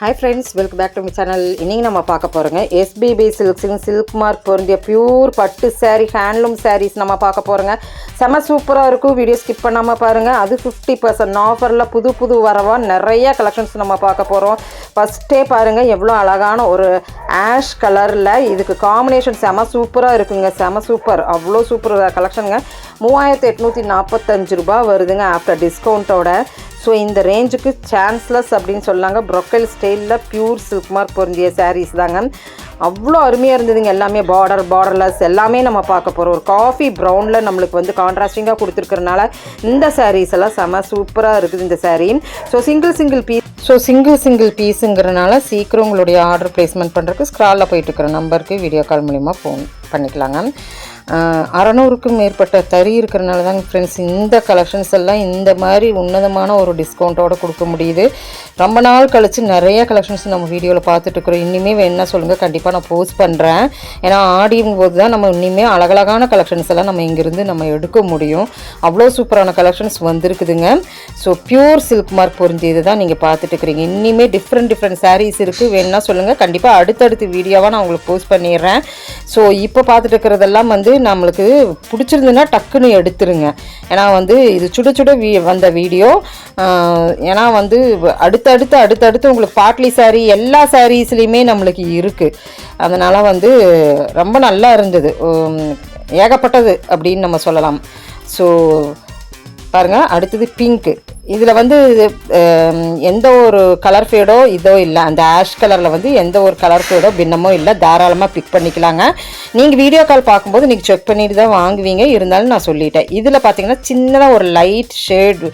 Hi friends welcome back to my channel இன்னைக்கு நம்ம பார்க்க போகிறோங்க எஸ்பிபி சில்க்ஸின் சில்க் மார்க் பொருந்திய பியூர் பட்டு சேரீ ஹேண்ட்லூம் சாரீஸ் நம்ம பார்க்க போகிறோங்க செம சூப்பராக இருக்கும். வீடியோ ஸ்கிப் பண்ணாமல் பாருங்கள் அது ஃபிஃப்டி பர்சன்ட் ஆஃபரில் புது புது வரவா நிறைய கலெக்ஷன்ஸ் நம்ம பார்க்க போகிறோம் ஃபஸ்ட்டே பாருங்கள் எவ்வளோ அழகான ஒரு ஆஷ் கலரில் இதுக்கு காம்பினேஷன் செம சூப்பராக இருக்குங்க. செம சூப்பர் அவ்வளோ சூப்பர் கலெக்ஷனுங்க மூவாயிரத்து எட்நூற்றி நாற்பத்தஞ்சு ரூபாய் வருதுங்க ஆஃப்டர் டிஸ்கவுண்ட்டோட ஸோ இந்த ரேஞ்சுக்கு சான்ஸ்லெஸ் அப்படின்னு சொல்லாங்க. ப்ரொக்கல் ஸ்டைலில் பியூர் சில்க் மார்க் பொருந்திய சாரீஸ் தாங்க. அவ்வளோ அருமையாக இருந்ததுங்க எல்லாமே. பார்டர் பார்டர்லெஸ் எல்லாமே நம்ம பார்க்க போகிறோம் ஒரு காஃபி ப்ரௌனில் நம்மளுக்கு வந்து கான்ட்ராஸ்டிங்காக கொடுத்துருக்கறனால இந்த சாரீஸ் எல்லாம் செம சூப்பராக இருக்குது இந்த sari so single single piece so single single பீஸுங்கிறனால சீக்கிரம் உங்களுடைய ஆர்டர் பிளேஸ்மெண்ட் பண்ணுறதுக்கு ஸ்க்ராலில் போயிட்டு இருக்கிற நம்பருக்கு வீடியோ கால் மூலிமா ஃபோன் பண்ணிக்கலாங்க. அறநூறுக்கும் மேற்பட்ட தறி இருக்கிறனால தாங்க ஃப்ரெண்ட்ஸ் இந்த கலெக்ஷன்ஸ் எல்லாம் இந்த மாதிரி உன்னதமான ஒரு டிஸ்கவுண்ட்டோடு கொடுக்க முடியுது. ரொம்ப நாள் கழித்து நிறைய கலெக்ஷன்ஸ் நம்ம வீடியோவில் பார்த்துட்டு இருக்கிறோம். இனிமே வேணா சொல்லுங்கள் கண்டிப்பாக நான் போஸ்ட் பண்ணுறேன் ஏன்னா ஆடியும் போது தான் நம்ம இனிமேல் அழகழகான கலெக்ஷன்ஸ் எல்லாம் நம்ம இங்கேருந்து நம்ம எடுக்க முடியும். அவ்வளோ சூப்பரான கலெக்ஷன்ஸ் வந்திருக்குதுங்க. ஸோ பியூர் சில்க் மார்க் பொருந்தியது தான் நீங்கள் பார்த்துட்டு இருக்கிறீங்க. டிஃப்ரெண்ட் டிஃப்ரெண்ட் சாரீஸ் இருக்குது வேணும்னா சொல்லுங்கள் கண்டிப்பாக அடுத்தடுத்து வீடியோவாக நான் உங்களுக்கு போஸ்ட் பண்ணிடுறேன். ஸோ இப்போ பார்த்துட்டு இருக்கிறதெல்லாம் வந்து நம்மளுக்கு பிடிச்சிருந்துன்னா டக்குன்னு எடுத்துருங்க. ஏன்னா வந்து இது சுட சுட வீ வந்த வீடியோ. ஏன்னா வந்து அடுத்தடுத்து அடுத்தடுத்து உங்களுக்கு பாட்லி சாரீ எல்லா சாரீஸ்லேயுமே நம்மளுக்கு இருக்குது அதனால் வந்து ரொம்ப நல்லா இருந்தது. ஏகப்பட்டது அப்படின்னு நம்ம சொல்லலாம். ஸோ பாருங்கள் அடுத்தது பிங்க்கு இதில் வந்து எந்த ஒரு கலர் ஃபேடோ இதோ இல்லை. அந்த ஆஷ் கலரில் வந்து எந்த ஒரு கலர் ஃபேடோ பின்னமோ இல்லை. தாராளமாக பிக் பண்ணிக்கலாங்க. நீங்கள் வீடியோ கால் பார்க்கும்போது நீங்கள் செக் பண்ணிட்டு தான் வாங்குவீங்க. இருந்தாலும் நான் சொல்லிட்டேன். இதில் பார்த்தீங்கன்னா சின்னதாக ஒரு லைட் ஷேடு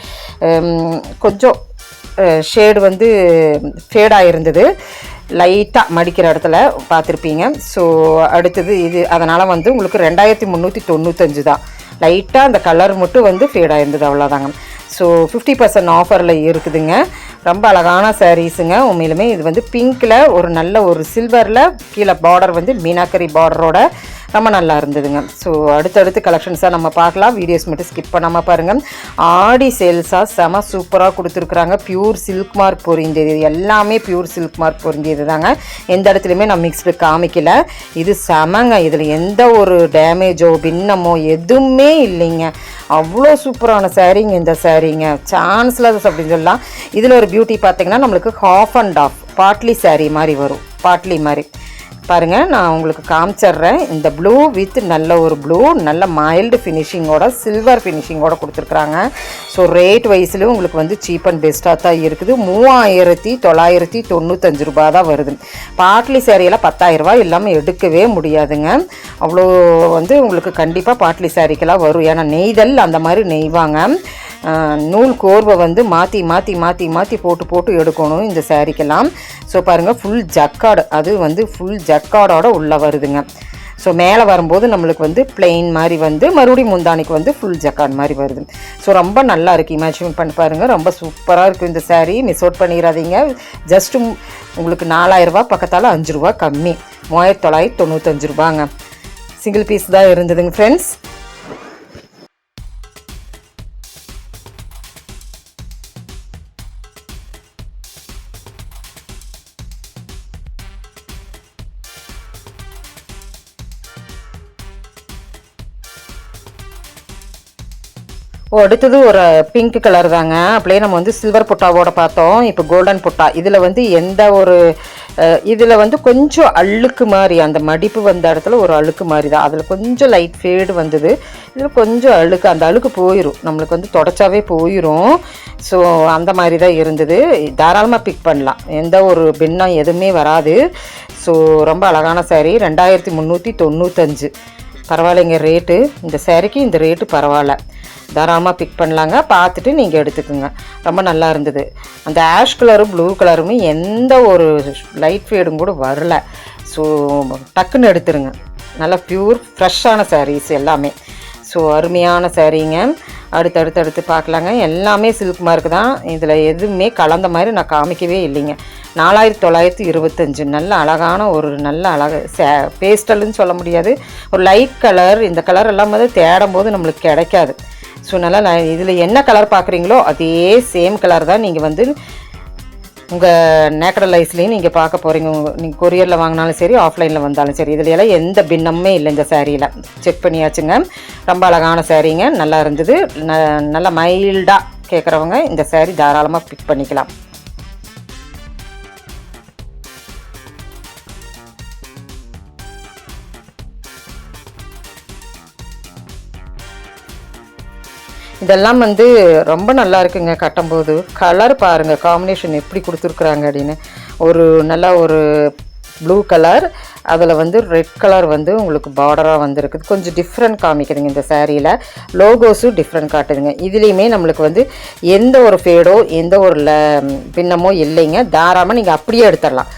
கொஞ்சம் ஷேடு வந்து ஃபேடாக இருந்தது லைட்டாக மடிக்கிற இடத்துல பார்த்துருப்பீங்க. ஸோ அடுத்தது இது அதனால் வந்து உங்களுக்கு ரெண்டாயிரத்தி முந்நூற்றி தொண்ணூத்தஞ்சு தான். லைட்டாக அந்த கலர் மட்டும் வந்து ஃபேடாக இருந்தது அவ்வளோதாங்க ஸோ ஃபிஃப்டி பர்சன்ட் ஆஃபரில் இருக்குதுங்க. ரொம்ப அழகான சாரீஸுங்க உண்மையிலுமே இது வந்து பிங்க்கில் ஒரு நல்ல ஒரு சில்வரில் கீழே பார்டர் வந்து மீனாக்கரி பார்டரோட ரொம்ப நல்லா இருந்ததுங்க. ஸோ அடுத்தடுத்து கலெக்ஷன்ஸாக நம்ம பார்க்கலாம். வீடியோஸ் மட்டும் ஸ்கிப் பண்ணாமல் பாருங்கள் ஆடி சேல்ஸாக செம சூப்பராக கொடுத்துருக்குறாங்க. பியூர் சில்க் மார்க் பொருந்தியது. இது எல்லாமே பியூர் சில்க் மார்க் பொருந்தியது தாங்க எந்த இடத்துலையுமே நான் மிக்ஸ்டு காமிக்கல. இது செமங்க. இதில் எந்த ஒரு டேமேஜோ பின்னமோ எதுவுமே இல்லைங்க. அவ்வளோ சூப்பரான சாரீங்க இந்த சாரீங்க சான்ஸ்லஸ் அப்படின்னு சொல்லலாம். இதில் ஒரு பியூட்டி பார்த்தீங்கன்னா நம்மளுக்கு ஹாஃப் அண்ட் ஆஃப் பாட்லி சேரீ மாதிரி வரும். பாட்லி மாதிரி. பாருங்கள் நான் உங்களுக்கு காமிச்சிட்றேன். இந்த ப்ளூ வித் நல்ல ஒரு ப்ளூ நல்ல மைல்டு ஃபினிஷிங்கோட சில்வர் ஃபினிஷிங்கோட கொடுத்துருக்குறாங்க. ஸோ ரேட் வைஸ்லேயும் உங்களுக்கு வந்து சீப் அண்ட் பெஸ்ட்டாக தான் இருக்குது. மூவாயிரத்தி தொள்ளாயிரத்தி தொண்ணூத்தஞ்சு ரூபா தான் வருது. பாட்லி சேரீயெல்லாம் பத்தாயிரரூபா இல்லாமல் எடுக்கவே முடியாதுங்க. அவ்வளோ வந்து உங்களுக்கு கண்டிப்பாக பாட்லி சேரீக்கெல்லாம் வரும். ஏன்னா நெய்தல் அந்த மாதிரி நெய்வாங்க. நூல் கோர்வை வந்து மாற்றி மாற்றி மாற்றி மாற்றி போட்டு போட்டு எடுக்கணும் இந்த சேரீக்கெல்லாம். ஸோ பாருங்கள் ஃபுல் ஜக்காடு அது வந்து ஃபுல் ஜக்காடோட உள்ளே வருதுங்க. ஸோ மேலே வரும்போது நம்மளுக்கு வந்து பிளெயின் மாதிரி வந்து மறுபடியும் முந்தானிக்கு வந்து ஃபுல் ஜக்காட் மாதிரி வருது. ஸோ ரொம்ப நல்லா இருக்குது இமேஜின் பண்ணி பாருங்கள் ரொம்ப சூப்பராக இருக்குது இந்த சேரீ மிஸ் அவுட் பண்ணிடாதீங்க. ஜஸ்ட்டு உங்களுக்கு நாலாயிரரூபா பக்கத்தால் அஞ்சு ரூபா கம்மி. மூவாயிரத்தி தொள்ளாயிரத்தி தொண்ணூத்தஞ்சு ரூபாங்க. சிங்கிள் பீஸ் தான் இருந்ததுங்க ஃப்ரெண்ட்ஸ் அடுத்தது ஒரு பிங்க் கலர் தாங்க. அப்படியே நம்ம வந்து சில்வர் புட்டாவோட பார்த்தோம். இப்போ கோல்டன் புட்டா. இதில் வந்து எந்த ஒரு இதில் வந்து கொஞ்சம் அழுக்கு மாதிரி அந்த மடிப்பு வந்த இடத்துல ஒரு அழுக்கு மாதிரி தான். அதில் கொஞ்சம் லைட் ஃபேடு வந்தது. இதில் கொஞ்சம் அழுக்கு அந்த அழுக்கு போயிடும் நம்மளுக்கு வந்து தொடச்சாவே போயிடும் ஸோ அந்த மாதிரி தான் இருந்தது. தாராளமாக பிக் பண்ணலாம். எந்த ஒரு பின்னம் எதுவுமே வராது. ஸோ ரொம்ப அழகான சேரீ ரெண்டாயிரத்தி முந்நூற்றி தொண்ணூத்தஞ்சு. பரவாயில்லைங்க ரேட்டு இந்த சேரீக்கு இந்த ரேட்டு பரவாயில்ல. தாராளமாக பிக் பண்ணலாங்க. பார்த்துட்டு நீங்கள் எடுத்துக்கோங்க. ரொம்ப நல்லா இருந்தது. அந்த ஆஷ் கலரும் ப்ளூ கலருமே எந்த ஒரு லைட் ஃபேடும் கூட வரல. ஸோ டக்குன்னு எடுத்துருங்க. நல்லா ப்யூர் ஃப்ரெஷ்ஷான சாரீஸ் எல்லாமே. ஸோ அருமையான சாரீங்க அடுத்து அடுத்து அடுத்து பார்க்கலாங்க. எல்லாமே சில்க் மார்க் தான். இதில் எதுவுமே கலந்த மாதிரி நான் காமிக்கவே இல்லைங்க. நாலாயிரத்தி தொள்ளாயிரத்தி இருபத்தஞ்சு. நல்ல அழகான ஒரு நல்ல அழகு சே பேஸ்டல்னு சொல்ல முடியாது. ஒரு லைட் கலர் இந்த கலர் எல்லாம் வந்து தேடும் போது நம்மளுக்கு கிடைக்காது. ஸோ நல்லா நான் இதில் என்ன கலர் பார்க்குறீங்களோ அதே சேம் கலர் தான் நீங்கள் வந்து உங்கள் நேக்கடல் லைஸ்லேயும் நீங்கள் பார்க்க போகிறீங்க நீங்கள் கொரியரில் வாங்கினாலும் சரி ஆஃப்லைனில் வந்தாலும் சரி. இதில் எல்லாம் எந்த பின்னமுமே இல்லை இந்த சேரீயில் செக் பண்ணியாச்சுங்க. ரொம்ப அழகான சேரீங்க நல்லா இருந்தது. ந நல்லா மைல்டாக கேட்குறவங்க இந்த சேரீ தாராளமாக பிக் பண்ணிக்கலாம். இதெல்லாம் வந்து ரொம்ப நல்லா இருக்குங்க கட்டும்போது. கலர் பாருங்கள் காம்பினேஷன் எப்படி கொடுத்துருக்குறாங்க அப்படின்னு. ஒரு நல்ல ஒரு ப்ளூ கலர் அதில் வந்து ரெட் கலர் வந்து உங்களுக்கு பார்டராக வந்துருக்குது. கொஞ்சம் டிஃப்ரெண்ட் காமிக்குதுங்க இந்த சேரீயில். லோகோஸும் டிஃப்ரெண்ட் காட்டுதுங்க. இதுலேயுமே நம்மளுக்கு வந்து எந்த ஒரு ஃபேடோ எந்த ஒரு ல பின்னமோ இல்லைங்க. தாராளமாக நீங்கள் அப்படியே எடுத்துடலாம்.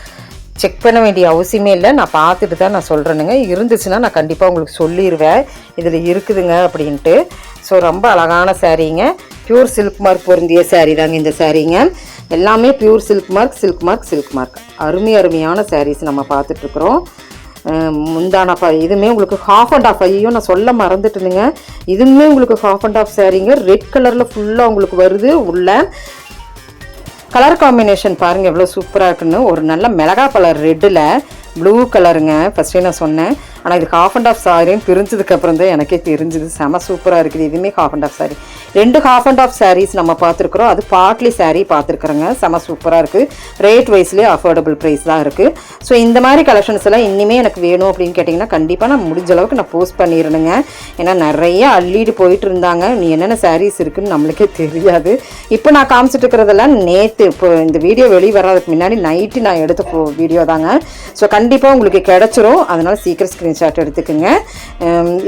செக் பண்ண வேண்டிய அவசியமே இல்லை. நான் பார்த்துட்டு தான் நான் சொல்கிறேனுங்க இருந்துச்சுன்னா நான் கண்டிப்பாக உங்களுக்கு சொல்லிடுவேன் இதில் இருக்குதுங்க அப்படின்ட்டு. ஸோ ரொம்ப அழகான சாரீங்க. பியூர் சில்க் மார்க் பொருந்திய சாரீ தாங்க இந்த சாரீங்க. எல்லாமே pure silk mark silk mark silk mark அருமை அருமையான சாரீஸ் நம்ம பார்த்துட்ருக்குறோம். முந்தான ப இதுவுமே உங்களுக்கு ஹாஃப் அண்ட் ஆஃப் ஐயோ நான் சொல்ல மறந்துட்டுனுங்க. இதுவுமே உங்களுக்கு ஹாஃப் அண்ட் ஆஃப் சாரீங்க. ரெட் கலரில் ஃபுல்லாக உங்களுக்கு வருது. உள்ள கலர் காம்பினேஷன் பாருங்கள் எவ்வளோ சூப்பராக இருக்குன்னு. ஒரு நல்ல மிளகா கலர் ரெட்டில் ப்ளூ கலருங்க ஃபஸ்ட்டே நான் சொன்னேன். ஆனால் இது ஹாஃப் அண்ட் ஆஃப் சாரின்னு பிரிஞ்சதுக்கப்புறம் தான் எனக்கே தெரிஞ்சுது. செம சூப்பராக இருக்குது. இதுவுமே ஹாஃப் அண்ட் ஆஃப் சாரி ரெண்டு ஹாஃப் அண்ட் ஆஃப் சாரீஸ் நம்ம பார்த்துருக்குறோம். அது பார்ட்லி சாரீ பார்த்துருக்குறோங்க. செம சூப்பராக இருக்குது ரேட் வைஸ்லேயே அஃபோர்டபுள் ப்ரைஸ் தான் இருக்குது ஸோ இந்த மாதிரி கலெக்ஷன்ஸ் எல்லாம் இனிமே எனக்கு வேணும் அப்படின்னு கேட்டிங்கன்னா கண்டிப்பாக நான் முடிஞ்ச அளவுக்கு நான் போஸ்ட் பண்ணிடணுங்க ஏன்னா நிறைய அள்ளிட்டு போயிட்டு இருந்தாங்க. நீ என்னென்ன சாரீஸ் இருக்குன்னு நம்மளுக்கே தெரியாது. இப்போ நான் காமிச்சிட்டு இருக்கிறதெல்லாம் நேற்று இப்போ இந்த வீடியோ வெளியே வர்றதுக்கு முன்னாடி நைட்டு நான் எடுத்த வீடியோ தாங்க. ஸோ கண்டிப்பாக உங்களுக்கு கிடச்சிரும். அதனால் சீக்கிரம் ஸ்க்ரீன்ஷாட் எடுத்துக்கோங்க.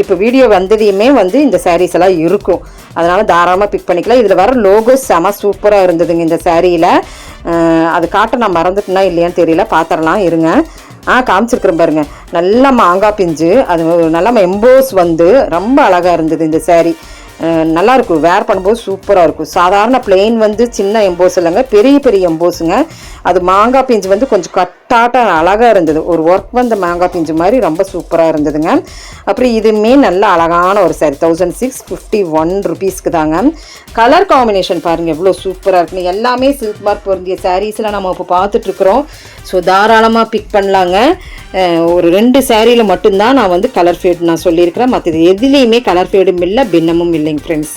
இப்போ வீடியோ வந்ததையுமே வந்து இந்த சாரீஸ் எல்லாம் இருக்கும். அதனால் தாராளமாக பிக் பண்ணிக்கலாம். இதில் வர லோகோ செம சூப்பராக இருந்ததுங்க இந்த சாரியில் அது காட்ட நான் மறந்துட்டேனா இல்லையான்னு தெரியல. பார்த்துடலாம் இருங்க. ஆ காமிச்சிருக்கிறேன் பாருங்க. நல்லா மாங்காய் பிஞ்சு அது நல்லா எம்போஸ் வந்து ரொம்ப அழகாக இருந்தது இந்த சாரீ நல்லாயிருக்கும் வேர் பண்ணும்போது சூப்பராக இருக்கும். சாதாரண பிளெயின் வந்து சின்ன எம்போஸ் இல்லைங்க. பெரிய பெரிய எம்போஸுங்க அது மாங்காய் பிஞ்சு வந்து கொஞ்சம் கட் டாட்டா அழகாக இருந்தது. ஒரு ஒர்க் வந்த மேங்கா பிஞ்சு மாதிரி ரொம்ப சூப்பராக இருந்ததுங்க. அப்புறம் இதுவுமே நல்ல அழகான ஒரு sari thousand six fifty one ருபீஸ்க்கு தாங்க கலர் காம்பினேஷன் பாருங்கள் எவ்வளோ சூப்பராக இருக்குன்னு. எல்லாமே சில்க் மார்க் பொருந்திய சாரீஸில் நம்ம இப்போ பார்த்துட்ருக்குறோம் ஸோ தாராளமாக பிக் பண்ணலாங்க. ஒரு ரெண்டு சேரீயில் மட்டும்தான் நான் வந்து கலர் ஃபேட் நான் சொல்லியிருக்கிறேன். மற்றது எதுலேயுமே கலர் ஃபேடும் இல்லை பின்னமும் இல்லைங்க ஃப்ரெண்ட்ஸ்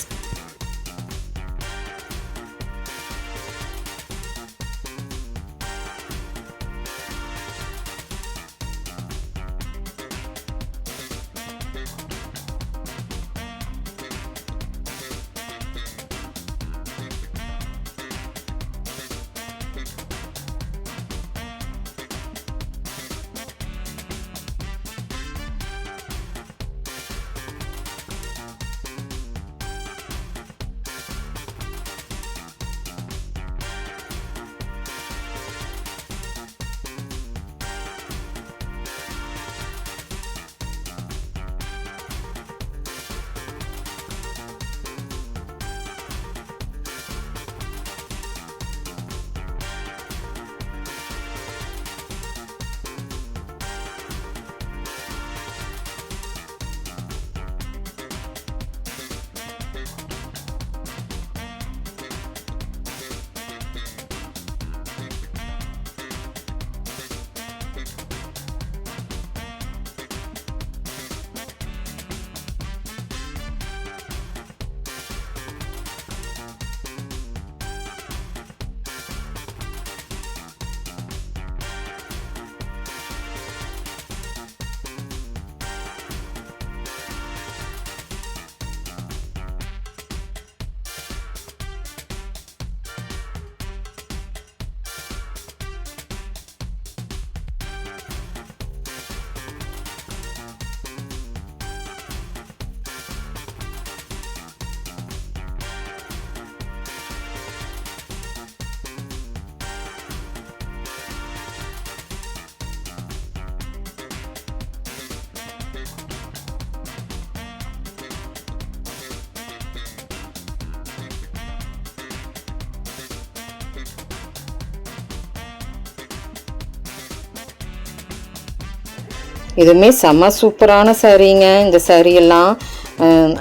இதுவுமே செம்ம சூப்பரான சாரீங்க. இந்த saree எல்லாம்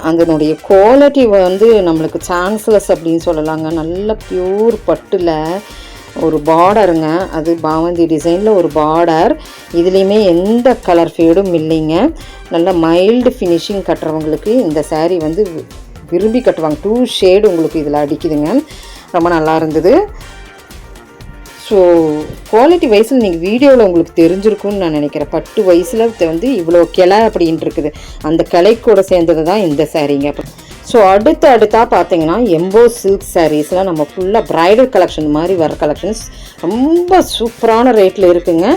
அதனுடைய குவாலிட்டி வந்து நம்மளுக்கு சான்ஸ்லெஸ் அப்படின்னு சொல்லலாங்க. நல்ல பியூர் பட்டில் ஒரு பார்டருங்க அது பாவந்தி டிசைனில் ஒரு பார்டர் இதுலேயுமே எந்த கலர் ஃபேடும் இல்லைங்க. நல்ல மைல்டு ஃபினிஷிங் கட்டுறவங்களுக்கு இந்த சாரீ வந்து வி- விரும்பி கட்டுவாங்க. டூ ஷேடு உங்களுக்கு இதில் அடிக்குதுங்க. ரொம்ப நல்லா இருந்தது. ஸோ குவாலிட்டி வைஸில் நீங்கள் வீடியோவில் உங்களுக்கு தெரிஞ்சிருக்கும்னு நான் நினைக்கிறேன். பட்டு வயசில் வந்து இவ்வளோ கிளை அப்படின்ட்டு இருக்குது. அந்த கிளை கூட சேர்ந்தது தான் இந்த சாரீங்க ஸோ அடுத்து அடுத்தா பார்த்தீங்கன்னா எம்போ சில்க் சாரீஸ்லாம் நம்ம ஃபுல்லாக ப்ரைடல் கலெக்ஷன் மாதிரி வர கலெக்ஷன்ஸ் ரொம்ப சூப்பரான ரேட்டில் இருக்குங்க.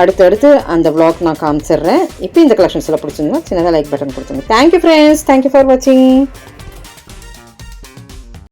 அடுத்தடுத்து அந்த விளாக் நான் காமிச்சிடுறேன். இப்போ இந்த கலெக்ஷன்ஸில் பிடிச்சிருந்தா சின்னதாக லைக் பட்டன் கொடுத்துங்க thank you friends thank you for வாட்சிங்